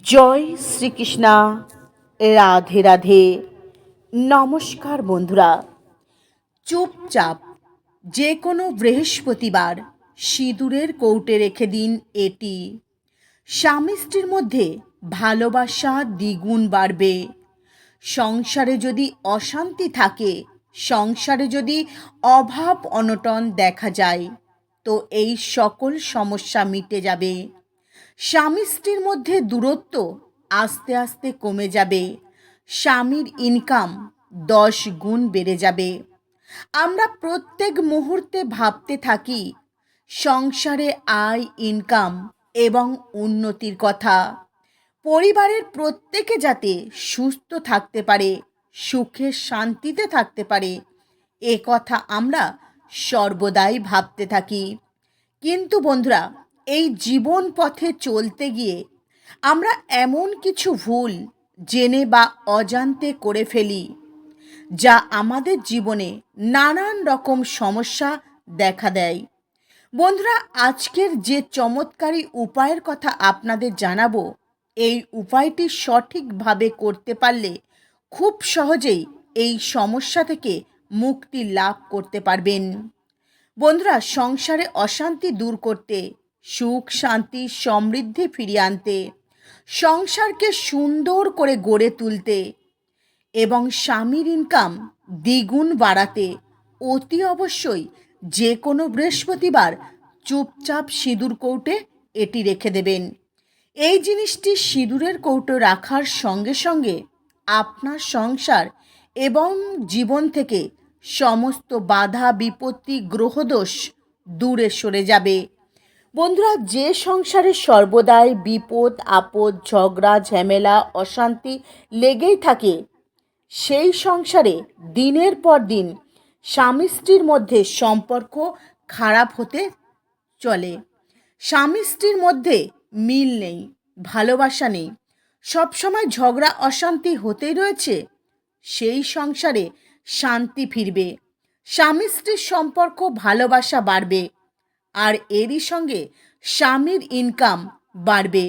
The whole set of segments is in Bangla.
জয় শ্রীকৃষ্ণা, রাধে রাধে। নমস্কার বন্ধুরা। চুপচাপ যে কোনো বৃহস্পতিবার সিঁদুরের কৌটে রেখে দিন এটি। স্বামী মধ্যে ভালোবাসা দ্বিগুণ বাড়বে। সংসারে যদি অশান্তি থাকে, সংসারে যদি অভাব অনটন দেখা যায়, তো এই সকল সমস্যা মিটে যাবে। স্বামী স্ত্রীর মধ্যে দূরত্ব আস্তে আস্তে কমে যাবে। স্বামীর ইনকাম দশ গুণ বেড়ে যাবে। আমরা প্রত্যেক মুহূর্তে ভাবতে থাকি, সংসারে আয় ইনকাম এবং উন্নতির কথা। পরিবারের প্রত্যেকে যাতে সুস্থ থাকতে পারে, সুখে শান্তিতে থাকতে পারে, এ কথা আমরা সর্বদাই ভাবতে থাকি। কিন্তু বন্ধুরা এই জীবন পথে চলতে গিয়ে আমরা এমন কিছু ভুল, জেনে বা অজান্তে করে ফেলি, যা আমাদের জীবনে নানান রকম সমস্যা দেখা দেয়। বন্ধুরা, আজকের যে চমৎকারী উপায়ের কথা আপনাদের জানাব, এই উপায়টি সঠিকভাবে করতে পারলে খুব সহজেই এই সমস্যা থেকে মুক্তি লাভ করতে পারবেন। বন্ধুরা, সংসারে অশান্তি দূর করতে সুখ, শান্তি, সমৃদ্ধি ফিরিয়ে আনতে, সংসারকে সুন্দর করে গড়ে তুলতে এবং স্বামীর ইনকাম দ্বিগুণ বাড়াতে অতি অবশ্যই যে কোনো বৃহস্পতিবার চুপচাপ সিঁদুর কৌটে এটি রেখে দেবেন। এই জিনিসটি সিঁদুরের কৌটো রাখার সঙ্গে সঙ্গে আপনার সংসার এবং জীবন থেকে সমস্ত বাধা, বিপত্তি, গ্রহদোষ দূরে সরে যাবে। বন্ধুরা, যে সংসারে সর্বদাই বিপদ, আপদ, ঝগড়া, ঝামেলা, অশান্তি লেগেই থাকে, সেই সংসারে দিনের পর দিন স্বামী স্ত্রীর মধ্যে সম্পর্ক খারাপ হতে চলে। স্বামী স্ত্রীর মধ্যে মিল নেই, ভালোবাসা নেই, সবসময় ঝগড়া, অশান্তি হতেই রয়েছে, সেই সংসারে শান্তি ফিরবে। স্বামী স্ত্রীর সম্পর্ক, ভালোবাসা বাড়বে। আর এরই সঙ্গে স্বামীর ইনকাম বাড়বে।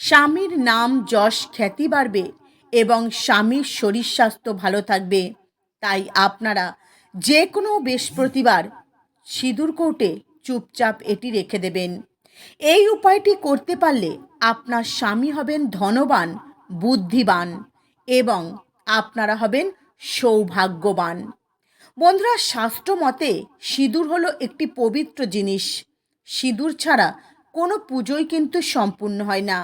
স্বামীর নাম যশ খ্যাতি বাড়বে এবং স্বামীর শরীর স্বাস্থ্য ভালো থাকবে। তাই আপনারা যে কোনো বৃহস্পতিবার সিঁদুর কোটে চুপচাপ এটি রেখে দেবেন। এই উপায়টি করতে পারলে আপনার স্বামী হবেন ধনবান, বুদ্ধিবান এবং আপনারা হবেন সৌভাগ্যবান। বন্ধুরা, শাস্ত্র মতে সিঁদুর হলো একটি পবিত্র জিনিস। সিঁদুর ছাড়া কোনো পুজোই কিন্তু সম্পূর্ণ হয় না।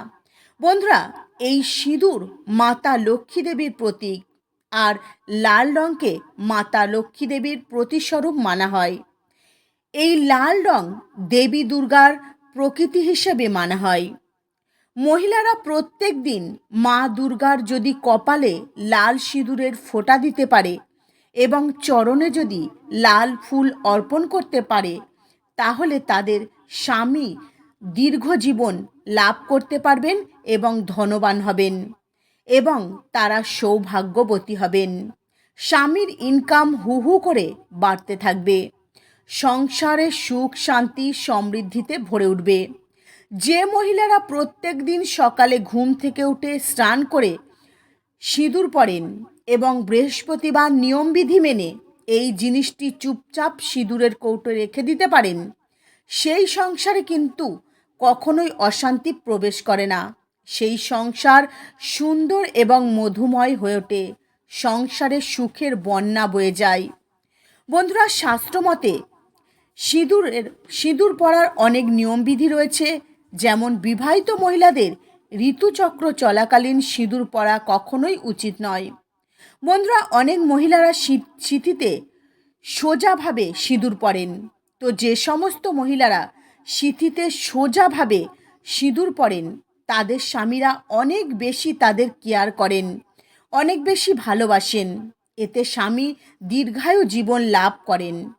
বন্ধুরা, এই সিঁদুর মাতা লক্ষ্মী দেবীর প্রতীক, আর লাল রঙকে মাতা লক্ষ্মী দেবীর প্রতিস্বরূপ মানা হয়। এই লাল রং দেবী দুর্গার প্রকৃতি হিসেবে মানা হয়। মহিলারা প্রত্যেক দিন মা দুর্গার যদি কপালে লাল সিঁদুরের ফোঁটা দিতে পারে এবং চরণে যদি লাল ফুল অর্পণ করতে পারে, তাহলে তাদের স্বামী দীর্ঘ জীবন লাভ করতে পারবেন এবং ধনবান হবেন এবং তারা সৌভাগ্যবতী হবেন। স্বামীর ইনকাম হু হু করে বাড়তে থাকবে। সংসারে সুখ, শান্তি, সমৃদ্ধিতে ভরে উঠবে। যে মহিলারা প্রত্যেক দিন সকালে ঘুম থেকে উঠে স্নান করে সিঁদুর পরেন এবং বৃহস্পতিবার নিয়মবিধি মেনে এই জিনিসটি চুপচাপ সিঁদুরের কৌটো রেখে দিতে পারেন। সেই সংসারে কিন্তু কখনোই অশান্তি প্রবেশ করে না। সেই সংসার সুন্দর এবং মধুময় হয়ে ওঠে। সংসারে সুখের বন্যা বয়ে যায়। বন্ধুরা, শাস্ত্রমতে সিঁদুরের, সিঁদুর পরার অনেক নিয়মবিধি রয়েছে। যেমন বিবাহিত মহিলাদের ঋতুচক্র চলাকালীন সিঁদুর পরা কখনোই উচিত নয়। বন্ধুরা, অনেক মহিলারা শীতিতে সোজাভাবে সিঁদুর পরেন। তো যে সমস্ত মহিলারা শীতিতে সোজাভাবে সিঁদুর পরেন, তাদের স্বামীরা অনেক বেশি তাদের কেয়ার করেন, অনেক বেশি ভালোবাসেন। এতে স্বামী দীর্ঘায়ু জীবন লাভ করেন।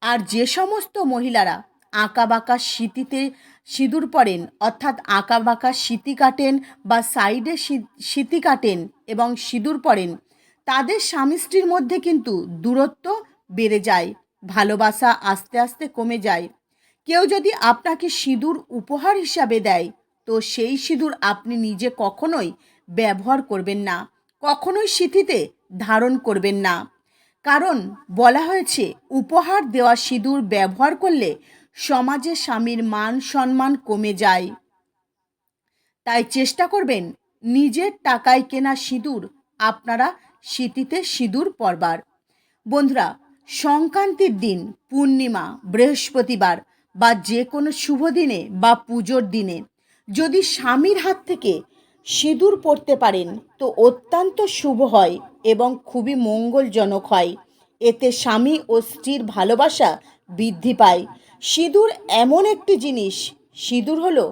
আর যে সমস্ত মহিলারা আঁকা বাঁকা স্মৃতিতে সিঁদুর পরেন, অর্থাৎ আঁকা বাঁকা স্মৃতি কাটেন বা সাইডে স্মৃতি কাটেন এবং সিঁদুর পরেন তাদের স্বামী স্ত্রীর মধ্যে কিন্তু দূরত্ব বেড়ে যায়, ভালোবাসা আস্তে আস্তে কমে যায়। কেউ যদি আপনাকে সিঁদুর উপহার হিসাবে দেয়, তো সেই সিঁদুর আপনি নিজে কখনোই ব্যবহার করবেন না, কখনোই সিঁথিতে ধারণ করবেন না। কারণ বলা হয়েছে, উপহার দেওয়া সিঁদুর ব্যবহার করলে সমাজে স্বামীর মান সম্মান কমে যায়। তাই চেষ্টা করবেন, নিজের টাকায় কেনা সিঁদুর আপনারা স্মৃতিতে সিঁদুর পরবার। বন্ধুরা, সংক্রান্তির দিন, পূর্ণিমা, বৃহস্পতিবার বা যে কোনো শুভ দিনে বা পুজোর দিনে যদি স্বামীর হাত থেকে সিঁদুর পরতে পারেন, তো অত্যন্ত শুভ হয় এবং খুবই মঙ্গলজনক হয়। এতে স্বামী ও স্ত্রীর ভালোবাসা বৃদ্ধি পায়। সিঁদুর এমন একটি জিনিস, সিঁদুর হলো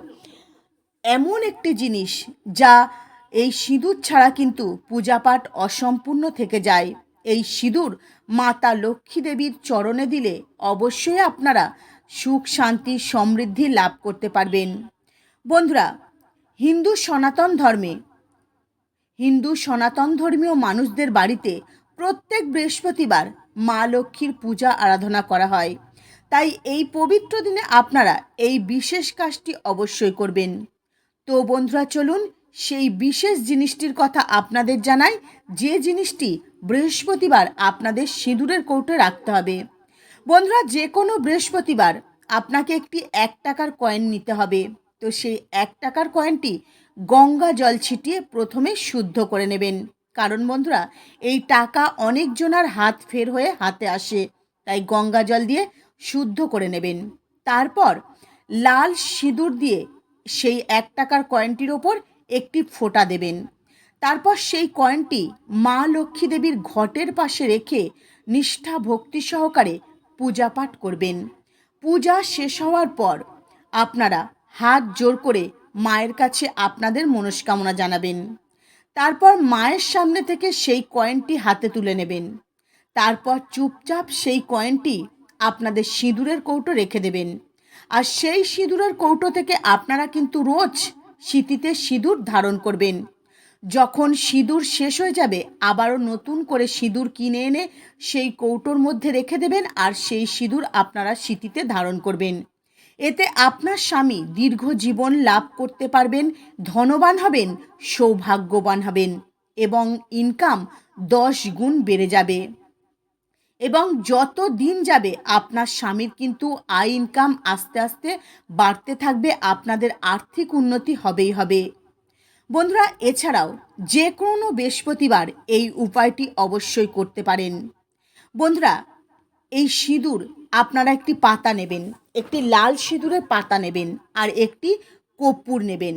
এমন একটি জিনিস যা এই সিঁদুর ছাড়া কিন্তু পূজাপাঠ অসম্পূর্ণ থেকে যায়। এই সিঁদুর মাতা লক্ষ্মী দেবীর চরণে দিলে অবশ্যই আপনারা সুখ, শান্তি, সমৃদ্ধি লাভ করতে পারবেন। বন্ধুরা, হিন্দু সনাতন ধর্মে, হিন্দু সনাতন ধর্মীয় মানুষদের বাড়িতে প্রত্যেক বৃহস্পতিবার মা লক্ষ্মীর পূজা আরাধনা করা হয়। তাই এই পবিত্র দিনে আপনারা এই বিশেষ কাজটি অবশ্যই করবেন। তো বন্ধুরা, চলুন সেই বিশেষ জিনিসটির কথা আপনাদের জানাই, যে জিনিসটি বৃহস্পতিবার আপনাদের সিঁদুরের কৌটো রাখতে হবে। বন্ধুরা, যে কোনো বৃহস্পতিবার আপনাকে একটি এক টাকার কয়েন নিতে হবে। তো সেই এক টাকার কয়েনটি গঙ্গা জল ছিটিয়ে প্রথমে শুদ্ধ করে নেবেন। কারণ বন্ধুরা, এই টাকা অনেকজনার হাত ফের হয়ে হাতে আসে। তাই গঙ্গা জল দিয়ে শুদ্ধ করে নেবেন। তারপর লাল সিঁদুর দিয়ে সেই এক টাকার কয়েনটির ওপর একটি ফোঁটা দেবেন। তারপর সেই কয়েনটি মা লক্ষ্মী দেবীর ঘটের পাশে রেখে নিষ্ঠা ভক্তি সহকারে পূজা পাঠ করবেন। পূজা শেষ হওয়ার পর আপনারা হাত জোর করে মায়ের কাছে আপনাদের মনস্কামনা জানাবেন। তারপর মায়ের সামনে থেকে সেই কয়েনটি হাতে তুলে নেবেন। তারপর চুপচাপ সেই কয়েনটি আপনাদের সিঁদুরের কৌটো রেখে দেবেন। আর সেই সিঁদুরের কৌটো থেকে আপনারা কিন্তু রোজ স্মৃতিতে সিঁদুর ধারণ করবেন। যখন সিঁদুর শেষ হয়ে যাবে, আবারও নতুন করে সিঁদুর কিনে এনে সেই কৌটোর মধ্যে রেখে দেবেন আর সেই সিঁদুর আপনারা স্মৃতিতে ধারণ করবেন। এতে আপনার স্বামী দীর্ঘ জীবন লাভ করতে পারবেন, ধনবান হবেন, সৌভাগ্যবান হবেন এবং ইনকাম দশ গুণ বেড়ে যাবে। এবং যত দিন যাবে আপনার স্বামীর কিন্তু আয় ইনকাম আস্তে আস্তে বাড়তে থাকবে, আপনাদের আর্থিক উন্নতি হবেই হবে। বন্ধুরা, এছাড়াও যে কোনো বৃহস্পতিবার এই উপায়টি অবশ্যই করতে পারেন। বন্ধুরা, এই সিঁদুর আপনারা একটি পাতা নেবেন, একটি লাল সিঁদুরের পাতা নেবেন আর একটি কর্পূর নেবেন।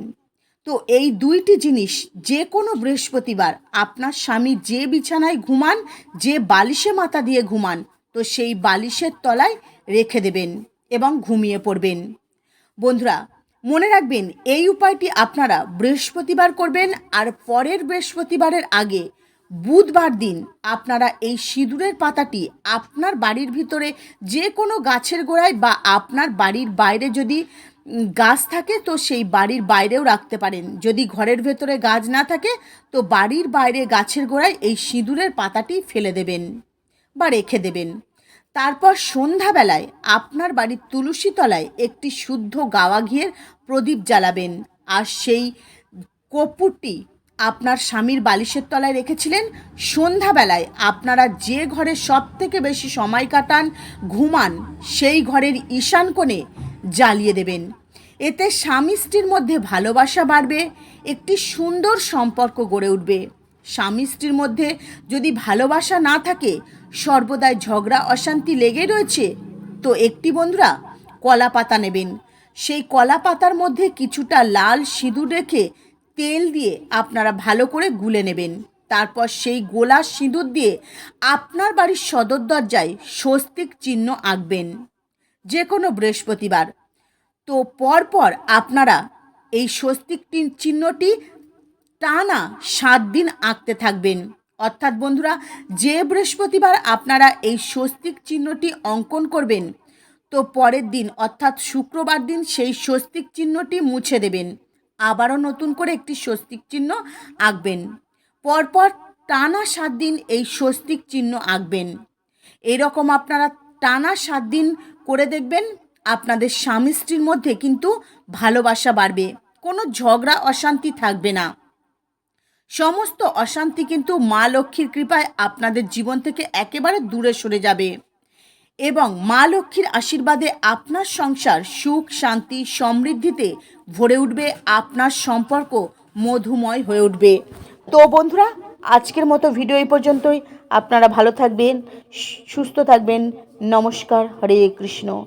তো এই দুইটি জিনিস যে কোনো বৃহস্পতিবার আপনার স্বামী যে বিছানায় ঘুমান, যে বালিশে মাথা দিয়ে ঘুমান, তো সেই বালিশের তলায় রেখে দেবেন এবং ঘুমিয়ে পড়বেন। বন্ধুরা, মনে রাখবেন, এই উপায়টি আপনারা বৃহস্পতিবার করবেন আর পরের বৃহস্পতিবারের আগে বুধবার দিন আপনারা এই সিঁদুরের পাতাটি আপনার বাড়ির ভিতরে যে কোনো গাছের গোড়ায় বা আপনার বাড়ির বাইরে যদি গাছ থাকে, তো সেই বাড়ির বাইরেও রাখতে পারেন। যদি ঘরের ভেতরে গাছ না থাকে, তো বাড়ির বাইরে গাছের গোড়ায় এই সিঁদুরের পাতাটি ফেলে দেবেন বা রেখে দেবেন। তারপর সন্ধ্যাবেলায় আপনার বাড়ির তুলসী তলায় একটি শুদ্ধ গাওয়া ঘিয়ের প্রদীপ জ্বালাবেন। আর সেই কর্পূরটি আপনার স্বামীর বালিশের তলায় রেখেছিলেন। সন্ধ্যাবেলায় আপনারা যে ঘরে সব থেকে বেশি সময় কাটান, ঘুমান, সেই ঘরের ঈশান কোণে জ্বালিয়ে দেবেন। এতে স্বামী স্ত্রীর মধ্যে ভালোবাসা বাড়বে, একটি সুন্দর সম্পর্ক গড়ে উঠবে। স্বামী স্ত্রীর মধ্যে যদি ভালোবাসা না থাকে, সর্বদাই ঝগড়া, অশান্তি লেগে রয়েছে। তো একটি বন্ধুরা, কলা পাতা নেবেন। সেই কলা পাতার মধ্যে কিছুটা লাল সিঁদুর রেখে তেল দিয়ে আপনারা ভালো করে গুলে নেবেন। তারপর সেই গোলা সিঁদুর দিয়ে আপনার বাড়ির সদর দরজায় স্বস্তিক চিহ্ন আঁকবেন। যে কোনো বৃহস্পতিবার। তো পরপর আপনারা এই স্বস্তিক চিহ্নটি টানা সাত দিন আঁকতে থাকবেন। অর্থাৎ বন্ধুরা, যে বৃহস্পতিবার আপনারা এই স্বস্তিক চিহ্নটি অঙ্কন করবেন, তো পরের দিন, অর্থাৎ শুক্রবার দিন সেই স্বস্তিক চিহ্নটি মুছে দেবেন। আবারও নতুন করে একটি স্বস্তিক চিহ্ন আঁকবেন। পরপর টানা সাত দিন এই স্বস্তিক চিহ্ন আঁকবেন। এরকম আপনারা টানা সাত দিন করে দেখবেন, আপনাদের স্বামী স্ত্রীর মধ্যে কিন্তু ভালোবাসা বাড়বে। কোনো ঝগড়া, অশান্তি থাকবে না। সমস্ত অশান্তি কিন্তু মা লক্ষ্মীর কৃপায় আপনাদের জীবন থেকে একেবারে দূরে সরে যাবে। এবং মা লক্ষ্মীর আশীর্বাদে আপনার সংসার সুখ, শান্তি, সমৃদ্ধিতে ভরে উঠবে, আপনার সম্পর্ক মধুময় হয়ে উঠবে। তো বন্ধুরা, আজকের মতো ভিডিও এই পর্যন্তই। আপনারা ভালো থাকবেন সুস্থ থাকবেন। নমস্কার হরে কৃষ্ণ।